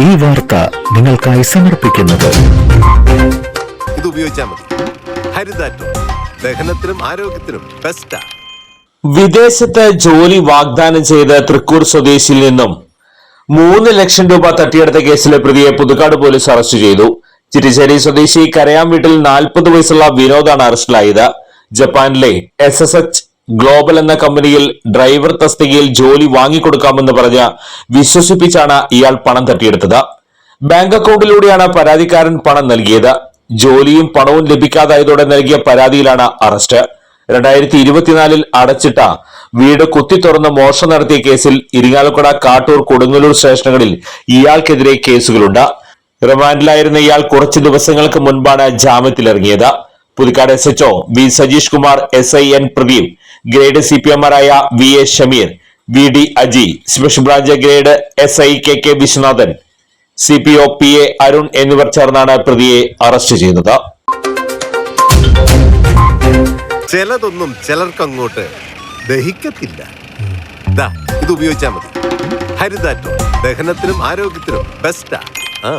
ഈ വാർത്ത നിങ്ങൾക്കായി സമർപ്പിക്കുന്നത്. ഇത് ഉപയോഗിച്ചാൽ മതി. ഹരിതാറ്റോ. ദഹനത്തിനും ആരോഗ്യത്തിനും ബെസ്റ്റാ വിദേശത്ത് ജോലി വാഗ്ദാനം ചെയ്ത് തൃക്കൂർ സ്വദേശിയിൽ നിന്നും മൂന്ന് ലക്ഷം രൂപ തട്ടിയെടുത്ത കേസിലെ പ്രതിയെ പുതുക്കാട് പോലീസ് അറസ്റ്റ് ചെയ്തു. ചിറ്റിശ്ശേരി സ്വദേശി കരയാം വീട്ടിൽ നാൽപ്പത് വയസ്സുള്ള വിനോദാണ് അറസ്റ്റിലായത്. ജപ്പാനിലെ എസ് എസ് എച്ച് ഗ്ലോബൽ എന്ന കമ്പനിയിൽ ഡ്രൈവർ തസ്തികയിൽ ജോലി വാങ്ങിക്കൊടുക്കാമെന്ന് പറഞ്ഞ് വിശ്വസിപ്പിച്ചാണ് ഇയാൾ പണം തട്ടിയെടുത്തത്. ബാങ്ക് അക്കൗണ്ടിലൂടെയാണ് പരാതിക്കാരൻ പണം നൽകിയത്. ജോലിയും പണവും ലഭിക്കാതായതോടെ നൽകിയ പരാതിയിലാണ് അറസ്റ്റ്. രണ്ടായിരത്തി ഇരുപത്തിനാലിൽ അടച്ചിട്ട വീട് കുത്തി തുറന്ന് മോഷണം നടത്തിയ കേസിൽ ഇരിങ്ങാലക്കുട കാട്ടൂർ കൊടുങ്ങല്ലൂർ സ്റ്റേഷനുകളിൽ ഇയാൾക്കെതിരെ കേസുകളുണ്ട്. റിമാൻഡിലായിരുന്ന ഇയാൾ കുറച്ച് ദിവസങ്ങൾക്ക് മുൻപാണ് ജാമ്യത്തിലിറങ്ങിയത്. Puthukkad S H O V Sajeesh Kumar S I N Pradeep grade C P എംമാരായ V A Shameer V D Aji special branch grade S I K K Viswanathan C P O P A Arun എന്നിവർ ചേർന്നാണ് പ്രതിയെ arrest ചെയ്തത്. ചിലതൊന്നും ചിലർക്കങ്ങോട്ട് ദഹിക്കത്തില്ല. ദാ ഇത് ഉപയോഗിച്ചാൽ മതി. ഹരിതാറ്റോ ദഹനത്തിനും ആരോഗ്യത്തിനും ബെസ്റ്റാ ആ.